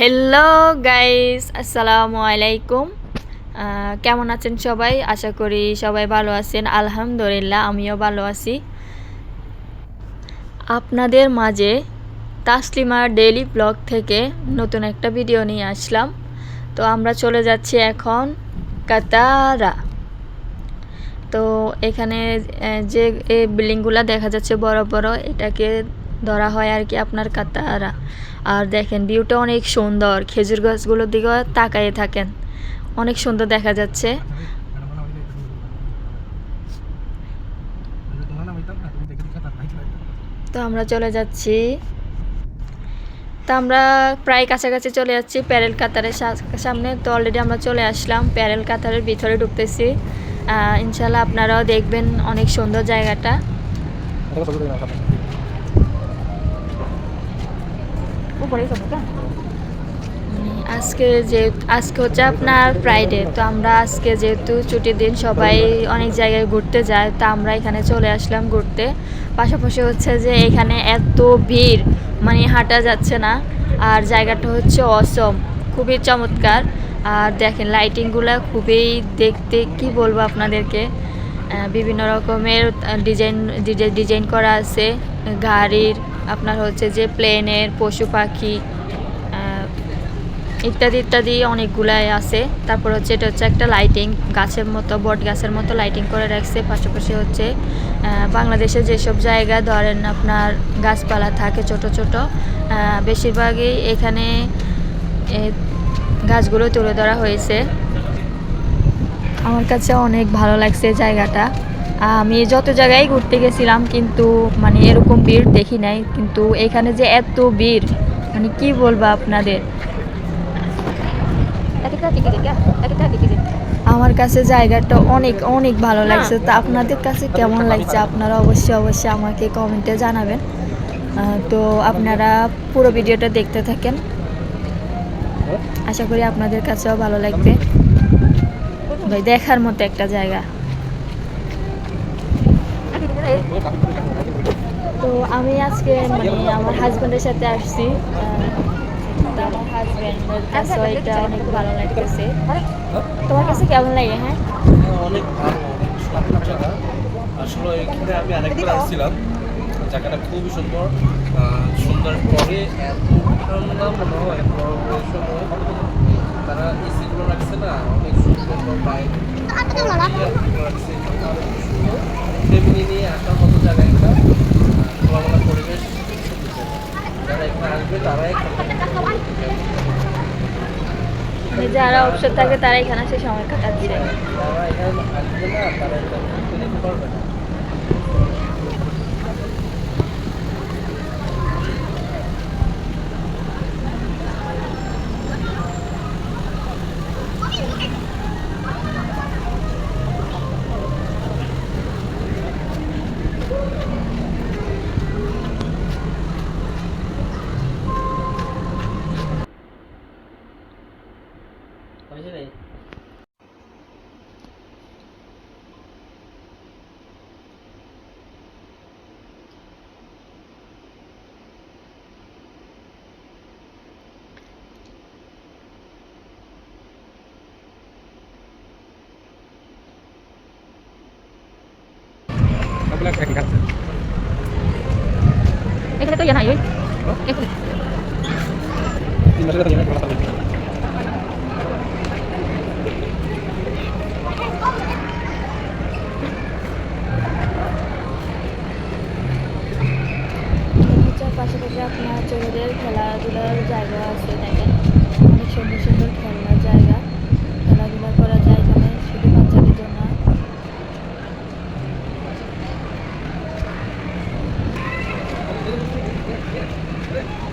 Hello guys আসসালামু আলাইকুম কেমন আছেন সবাই? আশা করি সবাই ভালো আছেন। আলহামদুলিল্লাহ, আমিও ভালো আছি। আপনাদের মাঝে তাসলিমার ডেইলি ব্লগ থেকে নতুন একটা ভিডিও নিয়ে আসলাম। তো আমরা চলে যাচ্ছি এখন কাতারা। তো এখানে যে বিল্ডিংগুলো দেখা যাচ্ছে বড় বড়, এটাকে ধরা হয় আর কি আপনার কাতারা আর দেখেন ভিউটা অনেক সুন্দর। খেজুর গাছগুলোর দিকে তাকায়ে থাকেন। অনেক সুন্দর দেখা যাচ্ছে। তো আমরা চলে যাচ্ছি। তো আমরা প্রায় কাছাকাছি চলে যাচ্ছি প্যারেল কাতারের সামনে। তো অলরেডি আমরা চলে আসলাম প্যারেল কাতারের ভিতরে ঢুকতেছি। ইনশাল্লাহ আপনারাও দেখবেন অনেক সুন্দর জায়গাটা। মানে আজকে যে আজকে হচ্ছে আপনার ফ্রাইডে তো আমরা আজকে যেহেতু ছুটির দিন সবাই অনেক জায়গায় ঘুরতে যায়, তো আমরা এখানে চলে আসলাম ঘুরতে। পাশাপাশি হচ্ছে যে এখানে এত ভিড় মানে হাঁটা যাচ্ছে না, আর জায়গাটা হচ্ছে অসম খুবই চমৎকার। আর দেখেন লাইটিংগুলো খুবই দেখতে, কি বলব আপনাদেরকে? বিভিন্ন রকমের ডিজাইন ডিজাইন করা আছে, গাড়ির আপনার হচ্ছে যে প্লেনের পশু পাখি ইত্যাদি ইত্যাদি অনেকগুলাই আছে। তারপর হচ্ছে এটা হচ্ছে একটা লাইটিং গাছের মতো, বট গাছের মতো লাইটিং করে রাখছে। পাশাপাশি হচ্ছে বাংলাদেশে যেসব জায়গা ধরেন আপনার গাছপালা থাকে ছোট ছোট বেশিরভাগই এখানে গাছগুলো তুলে ধরা হয়েছে। আমার কাছে অনেক ভালো লাগছে জায়গাটা। আমি যত জায়গায় ঘুরতে গেছিলাম কিন্তু মানে এরকম ভিড় দেখি নাই। কিন্তু এখানে যে এত ভিড় মানে কি বলব আপনাদের? আমার কাছে জায়গাটা অনেক অনেক ভালো লাগছে। তো আপনাদের কাছে কেমন লাগছে? আপনারা অবশ্যই অবশ্যই আমাকে কমেন্টে জানাবেন। তো আপনারা পুরো ভিডিওটা দেখতে থাকেন। আশা করি আপনাদের কাছেও ভালো লাগবে। ভাই, দেখার মতো একটা জায়গা। তো আমি আজকে মানে আমার হাজব্যান্ডের সাথে আসছি। অনেক ভালো তোমার কাছে কেমন লাগে হ্যাঁ? অনেক ভালো আসলে এখানে আমি আরেকবার আসছিলাম। জায়গাটা খুবই সুন্দর সুন্দর পরে এত ঠান্ডা মনে হয় তারা এসিগুলো রাখছে না অনেক সুন্দর বাইরে ফ্যামিলি নিয়ে আসার মতো জায়গা একটা খোলামেলা পরিবেশ। যারা এখানে আসবে তারাই মানে যারা অবসর থাকে তারা এখানে এসে সময় কাটাচ্ছে যারা এখানে আসবে না তারা এটা নিতে পারবে না হয়েছে রে এখানে তো ইয়ে নাই ওই হচ্ছে পাশাপাশি আপনার ছেলেদের খেলাধুলার জায়গা আছে দেখেন অনেক সুন্দর সুন্দর ಮಾಡ್ತಾರೆ